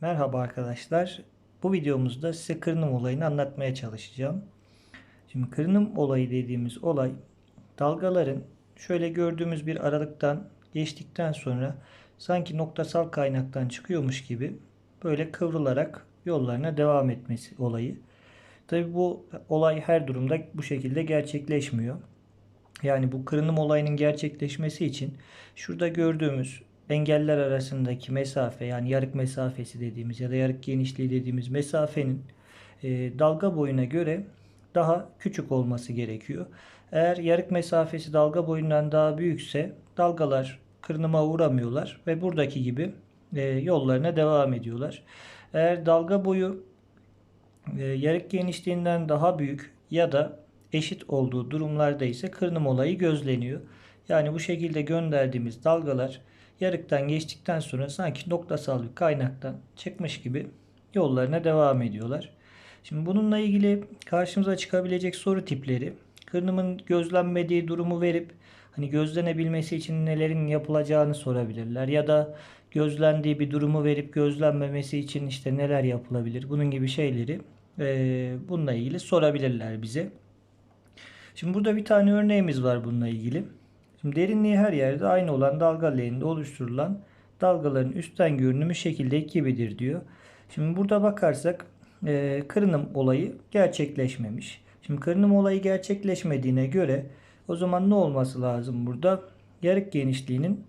Merhaba arkadaşlar. Bu videomuzda size kırınım olayını anlatmaya çalışacağım. Şimdi kırınım olayı dediğimiz olay dalgaların şöyle gördüğümüz bir aralıktan geçtikten sonra sanki noktasal kaynaktan çıkıyormuş gibi böyle kıvrılarak yollarına devam etmesi olayı. Tabi bu olay her durumda bu şekilde gerçekleşmiyor. Yani bu kırınım olayının gerçekleşmesi için şurada gördüğümüz engeller arasındaki mesafe yani yarık mesafesi dediğimiz ya da yarık genişliği dediğimiz mesafenin e, dalga boyuna göre daha küçük olması gerekiyor. Eğer yarık mesafesi dalga boyundan daha büyükse dalgalar kırınıma uğramıyorlar ve buradaki gibi e, yollarına devam ediyorlar. Eğer dalga boyu e, yarık genişliğinden daha büyük ya da eşit olduğu durumlarda ise kırınım olayı gözleniyor. Yani bu şekilde gönderdiğimiz dalgalar yarıktan geçtikten sonra sanki noktasal bir kaynaktan çıkmış gibi yollarına devam ediyorlar. Şimdi bununla ilgili karşımıza çıkabilecek soru tipleri kırınımın gözlenmediği durumu verip hani gözlenebilmesi için nelerin yapılacağını sorabilirler ya da gözlendiği bir durumu verip gözlenmemesi için işte neler yapılabilir bunun gibi şeyleri e, bununla ilgili sorabilirler bize. Şimdi burada bir tane örneğimiz var bununla ilgili. Şimdi derinliği her yerde aynı olan dalga leğeninde oluşturulan dalgaların üstten görünümü şekildeki gibidir diyor. Şimdi burada bakarsak e, kırınım olayı gerçekleşmemiş. Şimdi kırınım olayı gerçekleşmediğine göre o zaman ne olması lazım burada? Yarık genişliğinin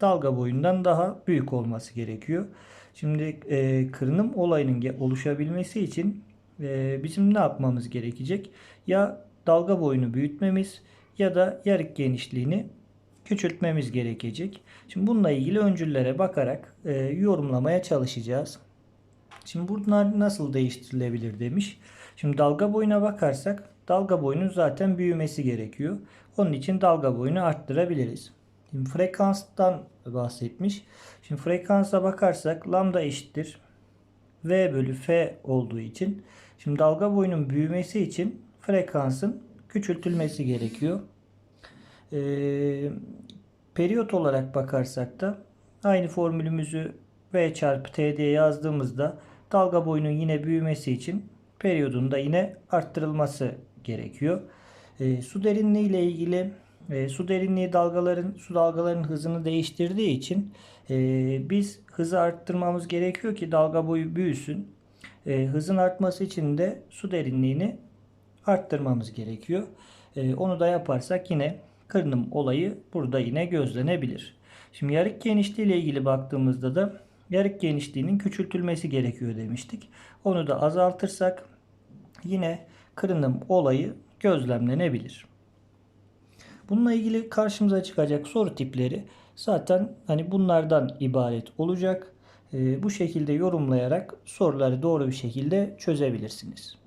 dalga boyundan daha büyük olması gerekiyor. Şimdi e, kırınım olayının oluşabilmesi için e, bizim ne yapmamız gerekecek? Ya dalga boyunu büyütmemiz ya da yarık genişliğini küçültmemiz gerekecek. Şimdi bununla ilgili öncüllere bakarak e, yorumlamaya çalışacağız. Şimdi bunlar nasıl değiştirilebilir demiş. Şimdi dalga boyuna bakarsak dalga boyunun zaten büyümesi gerekiyor. Onun için dalga boyunu arttırabiliriz. Şimdi frekanstan bahsetmiş. Şimdi frekansa bakarsak lambda eşittir V bölü F olduğu için şimdi dalga boyunun büyümesi için frekansın küçültülmesi gerekiyor. Ee, periyot olarak bakarsak da aynı formülümüzü V çarpı T diye yazdığımızda dalga boyunun yine büyümesi için periyodun da yine arttırılması gerekiyor. Ee, su derinliği ile ilgili e, su derinliği dalgaların su dalgaların hızını değiştirdiği için e, biz hızı arttırmamız gerekiyor ki dalga boyu büyüsün. E, hızın artması için de su derinliğini arttırmamız gerekiyor. E, onu da yaparsak yine kırınım olayı burada yine gözlenebilir. Şimdi yarık genişliği ile ilgili baktığımızda da yarık genişliğinin küçültülmesi gerekiyor demiştik. Onu da azaltırsak yine kırınım olayı gözlemlenebilir. Bununla ilgili karşımıza çıkacak soru tipleri zaten hani bunlardan ibaret olacak. E, bu şekilde yorumlayarak soruları doğru bir şekilde çözebilirsiniz.